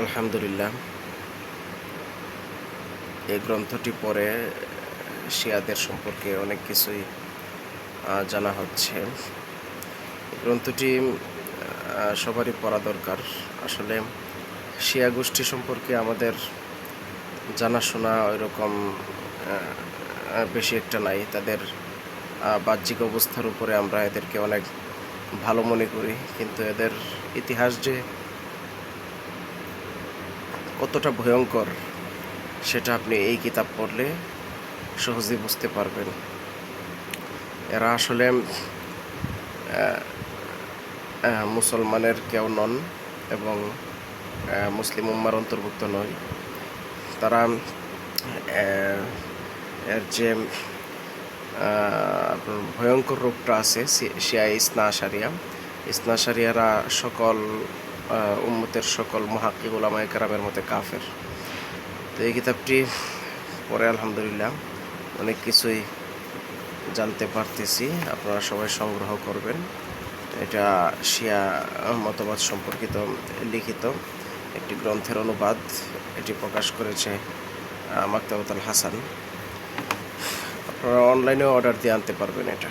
আলহামদুলিল্লাহ। এই গ্রন্থটি পড়ে শিয়াদের সম্পর্কে অনেক কিছুই জানা হচ্ছে। গ্রন্থটি সবারই পড়া দরকার। আসলে শিয়া গোষ্ঠী সম্পর্কে আমাদের জানাশোনা ওইরকম বেশি একটা নাই। তাদের বাহ্যিক অবস্থার উপরে আমরা এদেরকে অনেক ভালো মনে করি। কিন্তু এদের ইতিহাস যে কতটা ভয়ঙ্কর সেটা আপনি এই কিতাব পড়লে সহজেই বুঝতে পারবেন। এরা আসলে মুসলমানের কেউ নন এবং মুসলিম উম্মার অন্তর্ভুক্ত নয়। তারা এর যে ভয়ঙ্কর রূপটা আছে, সি- শিয়া ইসনা আশারিয়া। ইসনা আশারিয়ারা সকল উম্মতের সকল মহাকিব ওলামায় কেরামের মধ্যে কাফের। তো এই কিতাবটি পরে আলহামদুলিল্লাহ অনেক কিছুই জানতে পারতেছি, আপনারা সবাই সংগ্রহ করবেন। এটা শিয়া মতবাদ সম্পর্কিত লিখিত একটি গ্রন্থের অনুবাদ, এটি প্রকাশ করেছে মাক্তাবতাল হাসান। আপনারা অনলাইনেও অর্ডার দিয়ে আনতে পারবেন এটা।